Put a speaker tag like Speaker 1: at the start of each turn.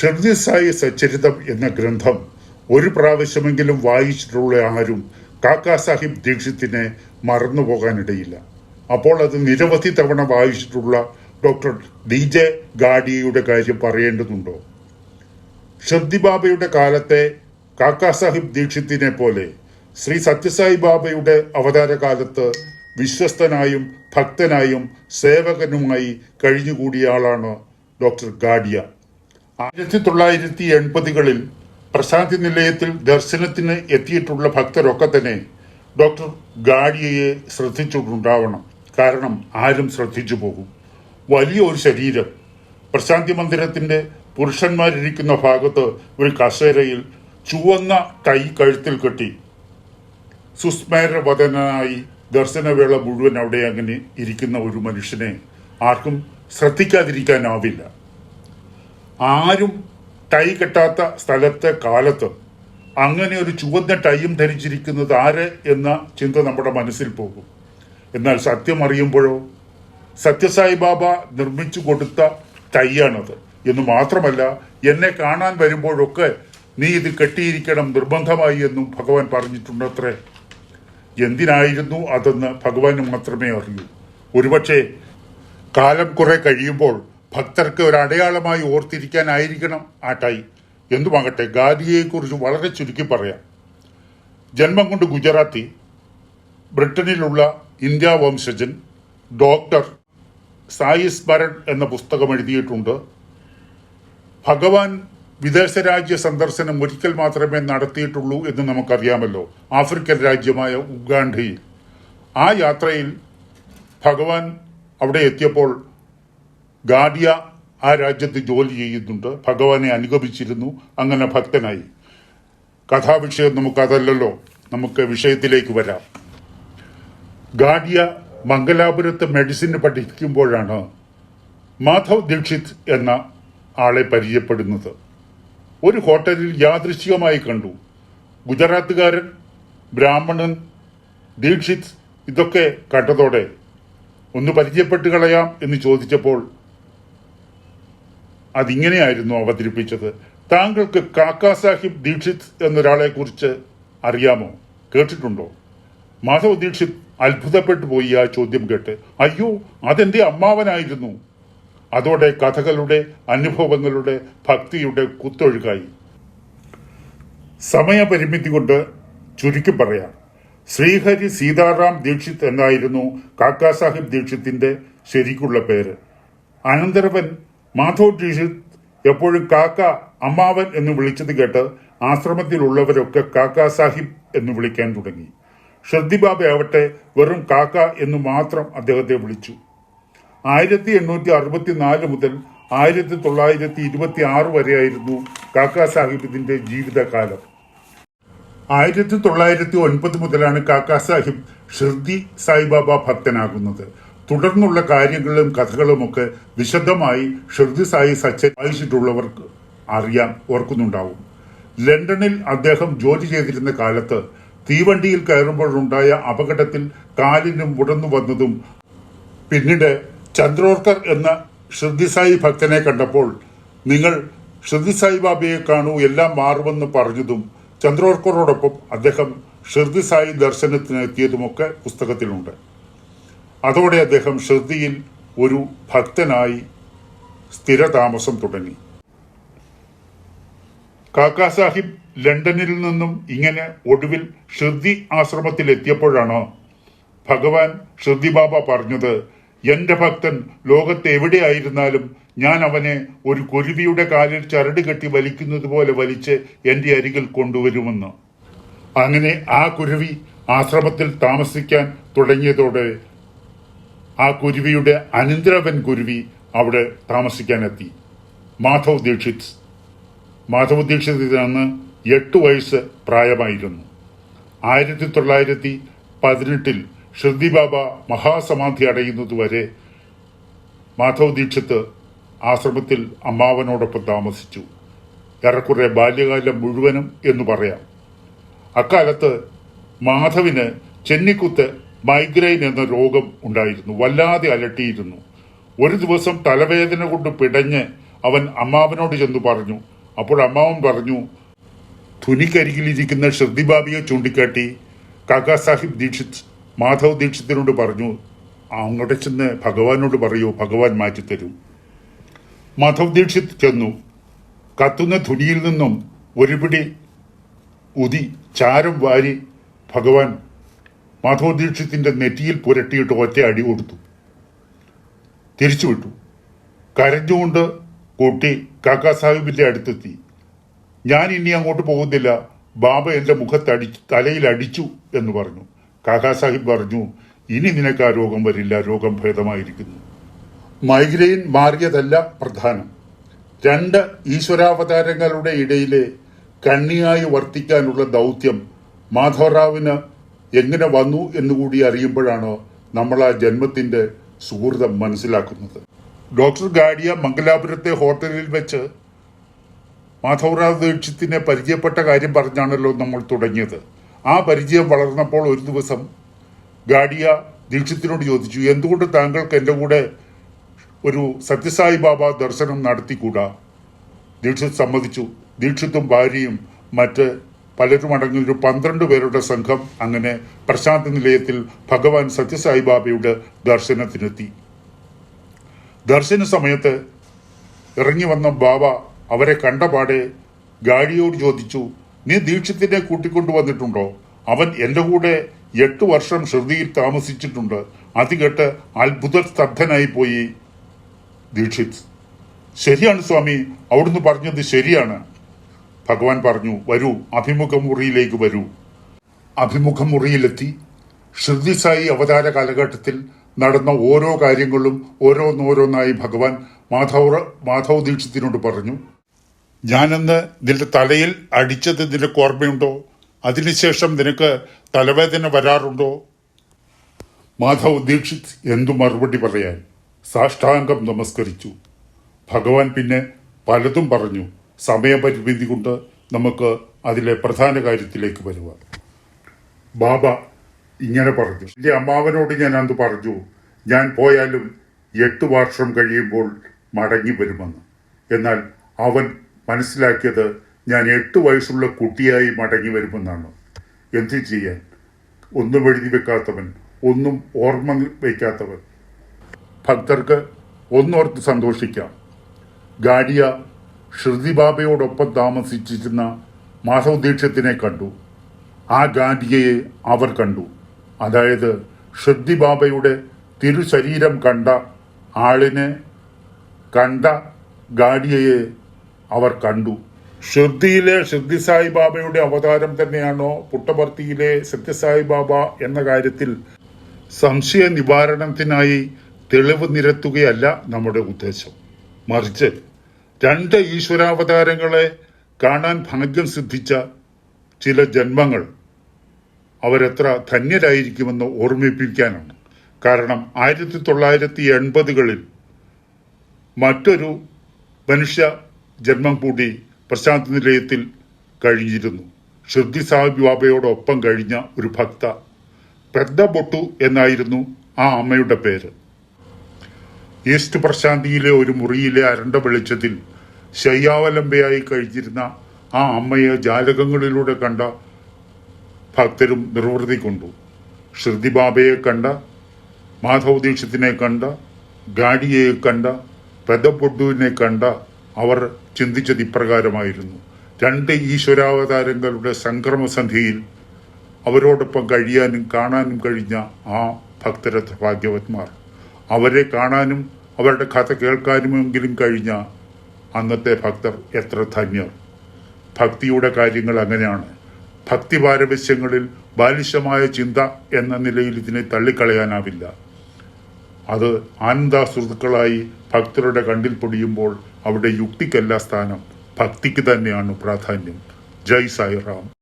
Speaker 1: ഷിർജി സച്ചരിതം എന്ന ഗ്രന്ഥം ഒരു പ്രാവശ്യമെങ്കിലും വായിച്ചിട്ടുള്ള ആരും കാക്കാ സാഹിബ് ദീക്ഷിത്തിനെ മറന്നുപോകാനിടയില്ല. അപ്പോൾ അത് നിരവധി തവണ വായിച്ചിട്ടുള്ള ഡോക്ടർ ഡി ജെ ഗാഡിയയുടെ കാര്യം പറയേണ്ടതുണ്ടോ? ഷർദി ബാബയുടെ കാലത്തെ കാക്കാ സാഹിബ് ദീക്ഷിത്തിനെ പോലെ ശ്രീ സത്യസായി ബാബയുടെ അവതാര കാലത്ത് വിശ്വസ്തനായും ഭക്തനായും സേവകനുമായി കഴിഞ്ഞുകൂടിയ ആളാണ് ഡോക്ടർ ഗാഡിയ ആയിരത്തി തൊള്ളായിരത്തി എൺപതുകളിൽ പ്രശാന്തി നിലയത്തിൽ ദർശനത്തിന് എത്തിയിട്ടുള്ള ഭക്തരൊക്കെ തന്നെ ഡോക്ടർ ഗാഡിയയെ ശ്രദ്ധിച്ചിട്ടുണ്ടാവണം കാരണം ആരും ശ്രദ്ധിച്ചു പോകും. വലിയ ഒരു ശരീരം. പ്രശാന്തി മന്ദിരത്തിന്റെ പുരുഷന്മാരിരിക്കുന്ന ഭാഗത്ത് ഒരു കസേരയിൽ ചുവന്ന കൈ കഴുത്തിൽ കെട്ടി സുസ്മേരവദനായി ദർശനവേള മുഴുവൻ അവിടെ അങ്ങനെ ഇരിക്കുന്ന ഒരു മനുഷ്യനെ ആർക്കും ശ്രദ്ധിക്കാതിരിക്കാനാവില്ല. ആരും ടൈ കെട്ടാത്ത സ്ഥലത്തെ കാലത്ത് അങ്ങനെ ഒരു ചുവന്ന ടൈയും ധരിച്ചിരിക്കുന്നത് ആര് എന്ന ചിന്ത നമ്മുടെ മനസ്സിൽ പോകും. എന്നാൽ സത്യം അറിയുമ്പോഴോ സത്യസായി ബാബ നിർമ്മിച്ചു കൊടുത്ത ടൈയാണത്. എന്ന് മാത്രമല്ല എന്നെ കാണാൻ വരുമ്പോഴൊക്കെ നീ ഇത് കെട്ടിയിരിക്കണം നിർബന്ധമായി എന്നും ഭഗവാൻ പറഞ്ഞിട്ടുണ്ടത്രേ. എന്തിനായിരുന്നു അതെന്ന് ഭഗവാന് മാത്രമേ അറിയൂ. ഒരുപക്ഷെ കാലം കുറെ കഴിയുമ്പോൾ ഭക്തർക്ക് ഒരു അടയാളമായി ഓർത്തിരിക്കാനായിരിക്കണം ആ ടൈ. എന്തുമാകട്ടെ ഗാദിയെക്കുറിച്ച് വളരെ ചുരുക്കി പറയാം. ജന്മം കൊണ്ട് ഗുജറാത്തി ബ്രിട്ടനിലുള്ള ഇന്ത്യ വംശജൻ ഡോക്ടർ സായി സ്മരൺ എന്ന പുസ്തകം എഴുതിയിട്ടുണ്ട്. ഭഗവാൻ വിദേശ രാജ്യ സന്ദർശനം ഒരിക്കൽ മാത്രമേ നടത്തിയിട്ടുള്ളൂ എന്ന് നമുക്കറിയാമല്ലോ ആഫ്രിക്കൻ രാജ്യമായ ഉഗാണ്ടയിൽ ആ യാത്രയിൽ ഭഗവാൻ അവിടെ എത്തിയപ്പോൾ ഗാഡിയ ആ രാജ്യത്ത് ജോലി ചെയ്യുന്നുണ്ട്. ഭഗവാനെ അനുഗമിച്ചിരുന്നു. അങ്ങനെ ഭക്തനായി. കഥാവിഷയം നമുക്കതല്ലല്ലോ. നമുക്ക് വിഷയത്തിലേക്ക് വരാം. ഗാഡിയ മംഗലാപുരത്ത് മെഡിസിൻ പഠിക്കുമ്പോഴാണ് മാധവ് ദീക്ഷിത് എന്ന ആളെ പരിചയപ്പെടുന്നത്. ഒരു ഹോട്ടലിൽ യാദൃശ്ചികമായി കണ്ടു. ഗുജറാത്തുകാരൻ ബ്രാഹ്മണൻ ദീക്ഷിത് ഇതൊക്കെ കണ്ടതോടെ ഒന്ന് പരിചയപ്പെട്ട് കളയാം എന്ന് ചോദിച്ചപ്പോൾ അതിങ്ങനെയായിരുന്നു അവതരിപ്പിച്ചത്. താങ്കൾക്ക് കാക്കാ സാഹിബ് ദീക്ഷിത് എന്നൊരാളെ കുറിച്ച് അറിയാമോ? കേട്ടിട്ടുണ്ടോ? മാധവ് ദീക്ഷിത് അത്ഭുതപ്പെട്ടു പോയി ആ ചോദ്യം കേട്ട്. അയ്യോ അതെന്റെ അമ്മാവനായിരുന്നു. അതോടെ കഥകളുടെ അനുഭവങ്ങളുടെ ഭക്തിയുടെ കുത്തൊഴുകായി. സമയപരിമിതി കൊണ്ട് ചുരുക്കി പറയാം. ശ്രീഹരി സീതാറാം ദീക്ഷിത് എന്നായിരുന്നു കാക്കാ സാഹിബ് ദീക്ഷിത്തിന്റെ ശരിക്കുള്ള പേര്. അനന്തരവൻ മാധവ് ടീഷിത് എപ്പോഴും കാക്ക അമ്മാവൻ എന്ന് വിളിച്ചത് കേട്ട് ആശ്രമത്തിലുള്ളവരൊക്കെ കാക്ക സാഹിബ് എന്ന് വിളിക്കാൻ തുടങ്ങി. ഷർദിബാബ ആവട്ടെ വെറും കാക്ക എന്ന് മാത്രം അദ്ദേഹത്തെ വിളിച്ചു. ആയിരത്തി എണ്ണൂറ്റി അറുപത്തിനാല് മുതൽ ആയിരത്തി തൊള്ളായിരത്തി ഇരുപത്തി ആറ് വരെയായിരുന്നു കാക്ക സാഹിബിന്റെ ജീവിതകാലം. ആയിരത്തി തൊള്ളായിരത്തി ഒൻപത് മുതലാണ് കാക്ക സാഹിബ് ഷിർദി സായിബാബ ഭക്തനാകുന്നത്. തുടർന്നുള്ള കാര്യങ്ങളും കഥകളുമൊക്കെ വിശദമായി ഷെർദി സായി സച്ചൻ വായിച്ചിട്ടുള്ളവർക്ക് അറിയാൻ ഓർക്കുന്നുണ്ടാവും. ലണ്ടനിൽ അദ്ദേഹം ജോലി ചെയ്തിരുന്ന കാലത്ത് തീവണ്ടിയിൽ കയറുമ്പോഴുണ്ടായ അപകടത്തിൽ കാലിന് മുടന്നു വന്നതും പിന്നീട് ചന്ദ്രോർക്കർ എന്ന ഷിർദിസായി ഭക്തനെ കണ്ടപ്പോൾ നിങ്ങൾ ഷിർദിസായി ബാബയെ കാണൂ എല്ലാം മാറുമെന്ന് പറഞ്ഞതും ചന്ദ്രോർക്കറോടൊപ്പം അദ്ദേഹം ഷിർദിസായി ദർശനത്തിന് എത്തിയതുമൊക്കെ പുസ്തകത്തിലുണ്ട്. അതോടെ അദ്ദേഹം ഷിർദിയിൽ ഒരു ഭക്തനായി സ്ഥിരതാമസം തുടങ്ങി. കാക്കാ സാഹിബ് ലണ്ടനിൽ നിന്നും ഇങ്ങനെ ഒടുവിൽ ഷിർദി ആശ്രമത്തിൽ എത്തിയപ്പോഴാണ് ഭഗവാൻ ഷിർദി ബാബ പറഞ്ഞത് എന്റെ ഭക്തൻ ലോകത്ത് എവിടെയായിരുന്നാലും ഞാൻ അവനെ ഒരു കുരുവിയുടെ കാലിൽ ചരട് കെട്ടി വലിക്കുന്നത് പോലെ വലിച്ച് എന്റെ അരികിൽ കൊണ്ടുവരുമെന്ന്. അങ്ങനെ ആ കുരുവി ആശ്രമത്തിൽ താമസിക്കാൻ തുടങ്ങിയതോടെ ആ കുരുവിയുടെ അനന്തരവൻ കുരുവി അവിടെ താമസിക്കാനെത്തി. മാധവ് ദീക്ഷിത്. മാധവ് ദീക്ഷിത് അന്ന് എട്ട് വയസ്സ് പ്രായമായിരുന്നു. ആയിരത്തി തൊള്ളായിരത്തി പതിനെട്ടിൽ ഷിർദി ബാബ മഹാസമാധി അടയുന്നതുവരെ മാധവ് ദീക്ഷിത് ആശ്രമത്തിൽ അമ്മാവനോടൊപ്പം താമസിച്ചു. ഏറെക്കുറെ ബാല്യകാലം മുഴുവനും എന്ന് പറയാം. അക്കാലത്ത് മാധവിന് ചെന്നിക്കുത്ത് മൈഗ്രെയിൻ എന്ന രോഗം ഉണ്ടായിരുന്നു. വല്ലാതെ അലട്ടിയിരുന്നു. ഒരു ദിവസം തലവേദന കൊണ്ട് പിടഞ്ഞ് അവൻ അമ്മാവനോട് ചെന്ന് പറഞ്ഞു. അപ്പോൾ അമ്മാവൻ പറഞ്ഞു തുനിക്കരികിലിരിക്കുന്ന ശ്രദ്ധിബാബിയെ ചൂണ്ടിക്കാട്ടി കാക്കാ സാഹിബ് ദീക്ഷിത് മാധവ് ദീക്ഷിത്തിനോട് പറഞ്ഞു അങ്ങോട്ട് ചെന്ന് ഭഗവാനോട് പറയൂ ഭഗവാൻ മാറ്റിത്തരും മാധവ് ദീക്ഷിത് ചെന്നു. കത്തുന്ന ധുനിയിൽ നിന്നും ഒരുപിടി ഉതി ചാരം വാരി ഭഗവാൻ മാധവ് ദീക്ഷിത്തിന്റെ നെറ്റിയിൽ പുരട്ടിയിട്ട് ഒറ്റ അടി കൊടുത്തു. തിരിച്ചുവിട്ടു കരഞ്ഞുകൊണ്ട് കുട്ടി കാക്കാ സാഹിബിന്റെ അടുത്തെത്തി. ഞാൻ ഇനി അങ്ങോട്ട് പോകുന്നില്ല. ബാബ എന്റെ മുഖത്തടി തലയിൽ അടിച്ചു എന്ന് പറഞ്ഞു. കാക്കാ സാഹിബ് പറഞ്ഞു ഇനി നിനക്ക് ആ രോഗം വരില്ല. രോഗം ഭേദമായിരിക്കുന്നു. മൈഗ്രെയിൻ മാറിയതല്ല പ്രധാനം. രണ്ട് ഈശ്വരാവതാരങ്ങളുടെ ഇടയിലെ കണ്ണിയായി വർത്തിക്കാനുള്ള ദൗത്യം മാധവറാവിന് എങ്ങനെ വന്നു എന്നുകൂടി അറിയുമ്പോഴാണ് നമ്മൾ ആ ജന്മത്തിന്റെ സുഹൃതം മനസ്സിലാക്കുന്നത്. ഡോക്ടർ ഗാഡിയ മംഗലാപുരത്തെ ഹോട്ടലിൽ വെച്ച് മാധവറാവ് ദീക്ഷിത്തിനെ പരിചയപ്പെട്ട കാര്യം പറഞ്ഞാണല്ലോ നമ്മൾ തുടങ്ങിയത്. ആ പരിചയം വളർന്നപ്പോൾ ഒരു ദിവസം ഗാഡിയ ദീക്ഷിത്തിനോട് ചോദിച്ചു എന്തുകൊണ്ട് താങ്കൾക്ക് എന്റെ കൂടെ ഒരു സത്യസായി ബാബ ദർശനം നടത്തിക്കൂടാ? ദീക്ഷിത് സമ്മതിച്ചു. ദീക്ഷിത്തും ഭാര്യയും മറ്റ് പലരും അടങ്ങുന്ന ഒരു പന്ത്രണ്ട് പേരുടെ സംഘം അങ്ങനെ പ്രശാന്ത് നിലയത്തിൽ ഭഗവാൻ സത്യസായി ബാബയുടെ ദർശനത്തിനെത്തി. ദർശന സമയത്ത് ഇറങ്ങി വന്ന ബാബ അവരെ കണ്ടപാടെ ഗാഡിയോട് ചോദിച്ചു നീ ദീക്ഷിത്തിനെ കൂട്ടിക്കൊണ്ടു വന്നിട്ടുണ്ടോ? അവൻ എന്റെ കൂടെ എട്ട് വർഷം ശ്രുതിയിൽ താമസിച്ചിട്ടുണ്ട്. അത് കേട്ട് അത്ഭുത സ്തബ്ധനായി പോയി ദീക്ഷിത്. ശരിയാണ് സ്വാമി. അവിടുന്ന് പറഞ്ഞത് ശരിയാണ്. ഭഗവാൻ പറഞ്ഞു വരൂ അഭിമുഖ മുറിയിലേക്ക് വരൂ. അഭിമുഖ മുറിയിലെത്തി ശ്രുതി സായി അവതാര കാലഘട്ടത്തിൽ നടന്ന ഓരോ കാര്യങ്ങളും ഓരോന്നോരോന്നായി ഭഗവാൻ മാധവ മാധവ് ദീക്ഷിത്തിനോട് പറഞ്ഞു ഞാനന്ന് നിന്റെ തലയിൽ അടിച്ചത് നിനക്ക് ഓർമ്മയുണ്ടോ? അതിനുശേഷം നിനക്ക് തലവേദന വരാറുണ്ടോ? മാധവ് ദീക്ഷിത് എന്തു മറുപടി പറയാൻ സാഷ്ടാംഗം നമസ്കരിച്ചു. ഭഗവാൻ പിന്നെ പലതും പറഞ്ഞു. സമയപരിമിതി കൊണ്ട് നമുക്ക് അതിലെ പ്രധാന കാര്യത്തിലേക്ക് വരുക ബാബ ഇങ്ങനെ പറഞ്ഞു. എന്റെ അമ്മാവനോട് ഞാൻ അന്ന് പറഞ്ഞു ഞാൻ പോയാലും എട്ട് വർഷം കഴിയുമ്പോൾ മടങ്ങി വരുമെന്ന്. എന്നാൽ അവൻ മനസ്സിലാക്കിയത് ഞാൻ എട്ട് വയസ്സുള്ള കുട്ടിയായി മടങ്ങി വരുമെന്നാണ്. എന്തു ചെയ്യാൻ? ഒന്നും എഴുതി വെക്കാത്തവൻ ഒന്നും ഓർമ്മ വയ്ക്കാത്തവൻ ഭക്തർക്ക് ഒന്നോർത്ത് സന്തോഷിക്കാം. ഗാഡിയ ശ്രുതി ബാബയോടൊപ്പം താമസിച്ചിരുന്ന മാധവ് ദീക്ഷത്തിനെ കണ്ടു. ആ ഗാന്ധിയെ അവർ കണ്ടു. അതായത് ഷൃതി ബാബയുടെ തിരുശരീരം കണ്ട ആളിനെ കണ്ട ഗാഡിയയെ അവർ കണ്ടു. ശ്രുതിയിലെ ഷിർദി സായി ബാബയുടെ അവതാരം തന്നെയാണോ പുട്ടപർത്തിയിലെ സത്യസായി ബാബ എന്ന കാര്യത്തിൽ സംശയ നിവാരണത്തിനായി തെളിവ് നിരത്തുകയല്ല നമ്മുടെ ഉദ്ദേശം. മറിച്ച് രണ്ട് ഈശ്വരാവതാരങ്ങളെ കാണാൻ ഭാഗ്യം സിദ്ധിച്ച ചില ജന്മങ്ങൾ അവരെത്ര ധന്യരായിരിക്കുമെന്ന് ഓർമ്മിപ്പിക്കാനാണ്. കാരണം ആയിരത്തി തൊള്ളായിരത്തി എൺപതുകളിൽ മറ്റൊരു മനുഷ്യ ജന്മം കൂടി പ്രശാന്ത് നിലയത്തിൽ കഴിഞ്ഞിരുന്നു. ഷിർദി സാഹിബ് ബാബയോടൊപ്പം കഴിഞ്ഞ ഒരു ഭക്ത പെദ്ദ ബൊട്ടു എന്നായിരുന്നു ആ അമ്മയുടെ പേര്. ഈസ്റ്റ് പ്രശാന്തിയിലെ ഒരു മുറിയിലെ അരണ്ട വെളിച്ചത്തിൽ ശയ്യാവലംബയായി കഴിഞ്ഞിരുന്ന ആ അമ്മയെ ജാലകങ്ങളിലൂടെ കണ്ട ഭക്തരും നിർവൃതി കൊണ്ടു. ശ്രുതിബാബയെ കണ്ട മാധവ് ദീക്ഷത്തിനെ കണ്ട ഗാഡിയെ കണ്ട പെദപ്പൊഡുവിനെ കണ്ട അവർ ചിന്തിച്ചത് ഇപ്രകാരമായിരുന്നു. രണ്ട് ഈശ്വരാവതാരങ്ങളുടെ സംക്രമസന്ധിയിൽ അവരോടൊപ്പം കഴിയാനും കാണാനും കഴിഞ്ഞ ആ ഭക്തരത്ര ഭാഗ്യവന്മാർ. അവരെ കാണാനും അവരുടെ കഥ കേൾക്കാനുമെങ്കിലും കഴിഞ്ഞ അന്നത്തെ ഭക്തർ എത്ര ധന്യർ. ഭക്തിയുടെ കാര്യങ്ങൾ അങ്ങനെയാണ്. ഭക്തി പാരവശ്യങ്ങളിൽ ബാലിശമായ ചിന്ത എന്ന നിലയിൽ ഇതിനെ തള്ളിക്കളയാനാവില്ല. അത് ആനന്ദാസുഹൃത്തുക്കളായി ഭക്തരുടെ കണ്ടിൽ പൊടിയുമ്പോൾ അവിടെ യുക്തിക്കല്ല സ്ഥാനം. ഭക്തിക്ക് തന്നെയാണ് പ്രാധാന്യം. ജയ് സായിറാം.